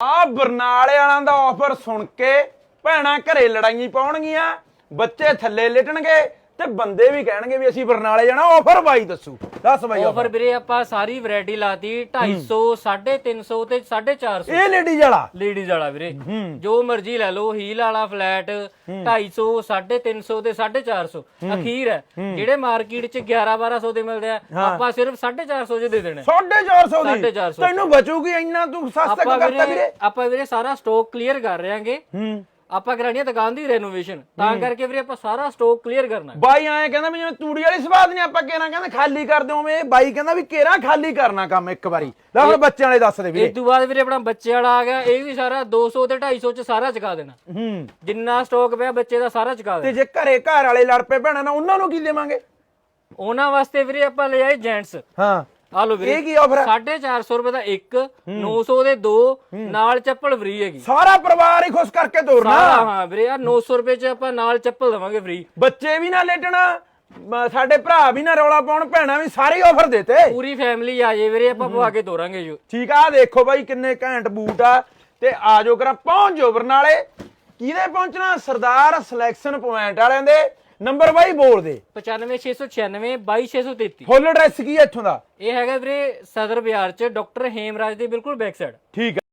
ਆ ਬਰਨਾਲੇ ਵਾਲਾਂ ਦਾ ਆਫਰ ਸੁਣ ਕੇ ਭੈਣਾਂ ਘਰੇ ਲੜਾਈ ਪਾਉਣਗੀਆਂ ਬੱਚੇ ਥੱਲੇ ਲਿਟਣਗੇ। ਤੇ ਬੰਦੇ ਵੀ ਕਹਿਣਗੇ ਵੀ ਅਸੀਂ ਬਰਨਾਲੇ ਜਾਣਾ ਆਫਰ ਬਾਈ ਦੱਸੂ। ਦੱਸ ਬਾਈ ਆਫਰ। ਵੀਰੇ ਆਪਾਂ ਸਾਰੀ ਵੈਰਾਈਟੀ ਲਾਤੀ 250 350 ਤੇ 450 ਇਹ ਲੇਡੀਜ਼ ਵਾਲਾ? ਲੇਡੀਜ਼ ਵਾਲਾ ਵੀਰੇ। ਜੋ ਮਰਜ਼ੀ ਲੈ ਲਓ ਹੀਲ ਵਾਲਾ ਫਲੈਟ 250 350 ਤੇ 450 ਅਖੀਰ ਹੈ। ਜਿਹੜੇ ਮਾਰਕੀਟ ਚ 11 1200 ਦੇ ਮਿਲਦੇ ਆ ਆਪਾਂ ਸਿਰਫ 450 ਚ ਦੇ ਦੇਣੇ। 450 ਦੀ? 450 ਤੈਨੂੰ ਬਚੂਗੀ ਇੰਨਾ ਤੂੰ ਸਸਤਾ ਕਰਤਾ ਵੀਰੇ ਆਪਾਂ ਵੀਰੇ ਸਾਰਾ ਸਟਾਕ ਕਲੀਅਰ ਕਰ ਰਹੇ ਆਂਗੇ ਹੂੰ। ਆਪਾਂ ਕਰਾਣੀ ਹੈ ਦੁਕਾਨ ਦੀ ਰੈਨੋਵੇਸ਼ਨ ਤਾਂ ਕਰਕੇ ਵੀਰੇ ਆਪਾਂ ਸਾਰਾ ਸਟਾਕ ਕਲੀਅਰ ਕਰਨਾ। ਹੈ। ਬਾਈ ਐਂ ਕਹਿੰਦਾ ਵੀ ਜਿਵੇਂ ਤੂੜੀ ਵਾਲੀ ਸਵਾਦ ਨਹੀਂ ਆਪਾਂ ਕੇਰਾ ਕਹਿੰਦਾ ਖਾਲੀ ਕਰ ਦਿਓਵੇਂ ਇਹ ਬਾਈ ਕਹਿੰਦਾ ਵੀ ਕੇਰਾ ਖਾਲੀ ਕਰਨਾ ਕੰਮ ਇੱਕ ਵਾਰੀ। ਲੈ ਹੁਣ ਬੱਚਿਆਂ ਵਾਲੇ ਦੱਸ ਦੇ ਵੀਰੇ। ਇਸ ਤੋਂ ਬਾਅਦ ਵੀਰੇ ਆਪਣਾ ਬੱਚੇ ਵਾਲਾ ਆ ਗਿਆ ਇਹ ਵੀ ਸਾਰਾ 200 ਤੇ 250 ਚ ਸਾਰਾ ਚੁਕਾ ਦੇਣਾ। ਹੂੰ। ਜਿੰਨਾ ਸਟਾਕ ਪਿਆ ਬੱਚੇ ਦਾ ਸਾਰਾ ਚੁਕਾ ਤੇ ਦੇਣਾ। ਜੇ ਘਰੇ ਘਰ ਵਾਲੇ ਲੜ ਪਏ ਭੈਣਾਂ ਨਾਲ ਉਹਨਾਂ ਨੂੰ ਕੀ ਦੇਵਾਂਗੇ? ਉਹਨਾਂ ਵਾਸਤੇ ਵੀਰੇ ਆਪਾਂ ਲੈ ਆਏ ਜੈਂਟਸ ਹਾਂ। ਆ ਲੋ ਵੀਰੇ ਇਹ ਕੀ ਆਫਰ ਹੈ 450 ਰੁਪਏ ਦਾ ਇੱਕ 900 ਦੇ ਦੋ ਨਾਲ ਚੱਪਲ ਫ੍ਰੀ ਹੈਗੀ। ਸਾਰਾ ਪਰਿਵਾਰ ਹੀ ਖੁਸ਼ ਕਰਕੇ ਤੋਰਨਾ। ਸਾਰਾ ਹਾਂ ਵੀਰੇ ਆ 900 ਰੁਪਏ ਚ ਆਪਾਂ ਨਾਲ ਚੱਪਲ ਦਵਾਂਗੇ ਫ੍ਰੀ ਬੱਚੇ ਵੀ ਨਾ ਲੇਟਣਾ ਸਾਡੇ ਭਰਾ ਵੀ ਨਾ ਰੌਲਾ ਪਾਉਣ ਭੈਣਾਂ ਵੀ ਸਾਰੇ ਆਫਰ ਦਿੱਤੇ। ਪੂਰੀ ਫੈਮਿਲੀ ਆ ਜੇ ਵੀਰੇ ਆਪਾਂ ਪਵਾ ਕੇ ਤੋਰਾਂਗੇ ਜੋ। ਠੀਕ ਆ ਦੇਖੋ ਬਾਈ ਕਿੰਨੇ ਘੈਂਟ ਬੂਟ ਆ। ਤੇ ਆ ਜਾਓ ਕਰਾਂ ਪਹੁੰਚ ਜਾਓ ਬਰਨਾਲੇ। ਕਿਹਦੇ ਪਹੁੰਚਣਾ? ਸਰਦਾਰ ਸਿਲੈਕਸ਼ਨ ਪੁਆਇੰਟ ਵਾਲਿਆਂ ਦੇ। ਨੰਬਰ ਬਾਈ ਬੋਲ ਦੇ। 95696 22633 ਫੁੱਲ ਐਡਰੈਸ ਕੀ ਹੈ ਇੱਥੋਂ ਦਾ? ਇਹ ਹੈਗਾ ਵੀਰੇ ਸਦਰ ਬਾਜ਼ਾਰ ਚ ਡਾਕਟਰ ਹੇਮਰਾਜ ਦੇ ਬਿਲਕੁਲ ਬੈਕ ਸਾਈਡ ਠੀਕ